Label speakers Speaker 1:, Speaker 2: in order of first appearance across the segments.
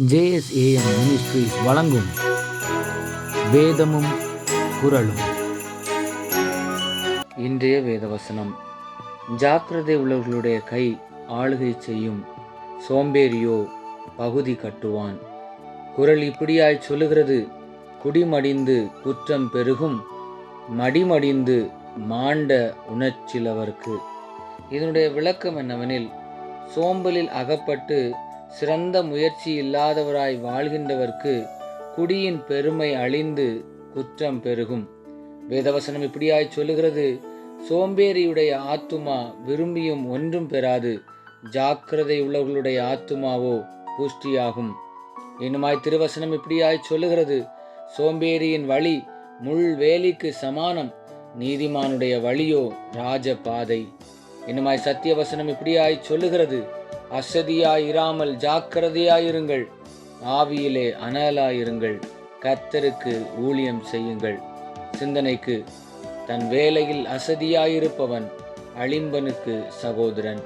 Speaker 1: JSAM ministries வழங்கும் வேதமும் குரலும் இன்றைய வேதவசனம். ஜாக்கிரதை உள்ளவர்களுடைய கை ஆளுகை செய்யும் சோம்பேறியோ பகுதி கட்டுவான். குரல் இப்படியாய் சொல்லுகிறது குடிமடிந்து குற்றம் பெருகும் மடிமடிந்து மாண்ட உணர்ச்சிலவர்க்கு. இதனுடைய விளக்கம் என்னவெனில் சோம்பலில் அகப்பட்டு சிறந்த முயற்சி இல்லாதவராய் வாழ்கின்றவர்க்கு குடியின் பெருமை அழிந்து குற்றம் பெருகும். வேதவசனம் இப்படியாய் சொல்லுகிறது. சோம்பேறியுடைய ஆத்துமா விரும்பியும் ஒன்றும் பெறாது. ஜாக்கிரதை உள்ளவர்களுடைய ஆத்துமாவோ புஷ்டியாகும். இன்னுமாய் திருவசனம் இப்படியாய் சொல்லுகிறது. சோம்பேறியின் வழி முள் வேலிக்கு சமானம். நீதிமானுடைய வழியோ ராஜபாதை. இன்னுமாய் சத்திய சத்தியவசனம் இப்படியாய் சொல்லுகிறது. அசதியாய் இராமல் ஜாக்கிரதையாயிருங்கள். ஆவியிலே அனலாயிருங்கள். கர்த்தருக்கு ஊழியம் செய்யுங்கள். சிந்தனைக்கு தன் வேலையில் அசதியாயிருப்பவன் அழிம்பனுக்கு சகோதரன்.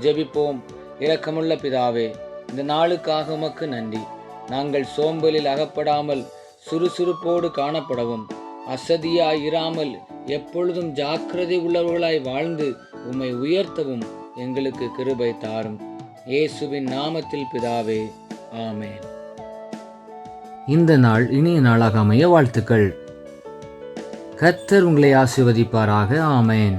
Speaker 1: ஜெபிப்போம். இரக்கமுள்ள பிதாவே இந்த நாளுக்காக உமக்கு நன்றி. நாங்கள் சோம்பலில் அகப்படாமல் சுறுசுறுப்போடு காணப்படவும் அசதியாய் இராமல் எப்பொழுதும் ஜாக்கிரதை உள்ளவர்களாய் வாழ்ந்து உம்மை உயர்த்தவும் எங்களுக்கு கிருபை தாரும். இயேசுவின் நாமத்தில் பிதாவே ஆமேன். இந்த நாள் இனிய நாளாக அமைய வாழ்த்துக்கள். கர்த்தர் உங்களை ஆசிர்வதிப்பாராக ஆமேன்.